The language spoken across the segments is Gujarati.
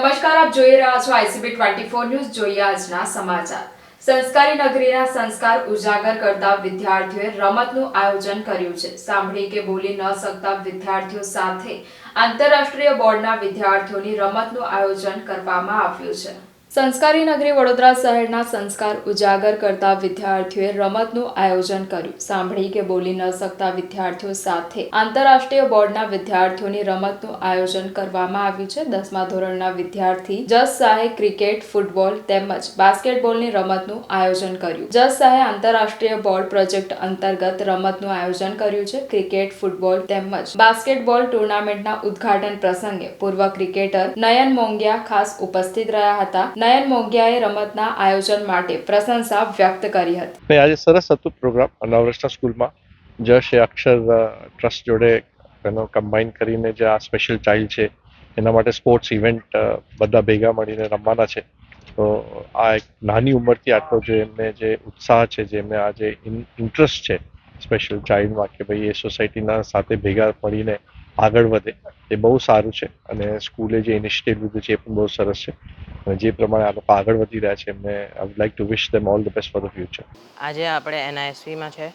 નમસ્કાર, આપ જોઈ રહ્યા છો આઈસીબી ટ્વેન્ટી ફોર ન્યૂઝ. જોઈએ આજના સમાચાર. સંસ્કારી નગરીના સંસ્કાર ઉજાગર કરતા વિદ્યાર્થીઓએ રમતનું આયોજન કર્યું છે. સાંભળી કે બોલી ન શકતા વિદ્યાર્થીઓ સાથે આંતરરાષ્ટ્રીય બોર્ડના વિદ્યાર્થીઓની રમતનું આયોજન કરવામાં આવ્યું છે. સંસ્કારી નગરી વડોદરા શહેરના સંસ્કાર ઉજાગર કરતા વિદ્યાર્થીઓએ રમતનું આયોજન કર્યું. સાંભળી કે બોલી ન શકતા વિદ્યાર્થીઓ સાથે આંતરરાષ્ટ્રીય બોર્ડના વિદ્યાર્થીઓની રમતનું આયોજન કરવામાં આવ્યું છે. દસમા ધોરણના વિદ્યાર્થી જસ શાહે ક્રિકેટ, ફૂટબોલ તેમજ બાસ્કેટબોલની રમતનું આયોજન કર્યું. જસ શાહે આંતરરાષ્ટ્રીય બોર્ડ પ્રોજેક્ટ અંતર્ગત રમતનું આયોજન કર્યું છે. ક્રિકેટ, ફૂટબોલ તેમજ બાસ્કેટબોલ ટુર્નામેન્ટના ઉદ્ઘાટન પ્રસંગે પૂર્વ ક્રિકેટર નયન મોંગિયા ખાસ ઉપસ્થિત રહ્યા હતા. નયન મોંઘિયાએ રમતના આયોજન માટે પ્રશંસા વ્યક્ત કરી હતી. આજે સરસ હતું પ્રોગ્રામ નવરસના સ્કૂલમાં. જશ અક્ષર ટ્રસ્ટ જોડે એનો કમ્બાઈન કરીને જે આ સ્પેશિયલ ચાઇલ્ડ છે, એના માટે સ્પોર્ટ્સ ઇવેન્ટ બધા ભેગા મળીને રમવાના છે. તો આ એક નાની ઉંમરથી આટલો જે એમને જે ઉત્સાહ છે, જે એમને આ જે ઇન્ટરેસ્ટ છે સ્પેશિયલ ચાઇલ્ડમાં કે ભાઈ એ સોસાયટીના સાથે ભેગા મળીને આગળ વધે, એ બહુ સારું છે. અને સ્કૂલે જે ઇનિશિયેટિવ લીધું છે, એ પણ બહુ સરસ છે. જે પ્રમાણે આ લોકો આગળ વધી રહ્યા છે, એમને I would like to wish them all the best for the future આજે આપણે એનઆઈએસવીમાં છે.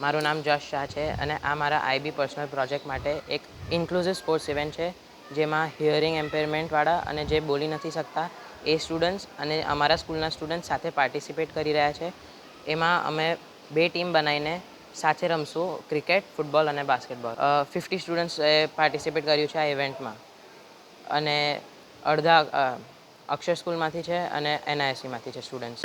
મારું નામ જશ શાહ છે અને આ મારા આઈબી પર્સનલ પ્રોજેક્ટ માટે એક ઇન્ક્લુઝિવ સ્પોર્ટ્સ ઇવેન્ટ છે, જેમાં હિયરિંગ એમ્પેરમેન્ટવાળા અને જે બોલી નથી શકતા, એ સ્ટુડન્ટ્સ અને અમારા સ્કૂલના સ્ટુડન્ટ્સ સાથે પાર્ટિસિપેટ કરી રહ્યા છે. એમાં અમે બે ટીમ બનાવીને સાથે રમશું ક્રિકેટ ફૂટબોલ અને બાસ્કેટબોલ ફિફ્ટી સ્ટુડન્ટ્સે પાર્ટિસિપેટ કર્યું છે આ ઇવેન્ટમાં અને અડધા અક્ષર સ્કૂલમાંથી છે અને એનઆઈએસસીમાંથી છે સ્ટુડન્ટ્સ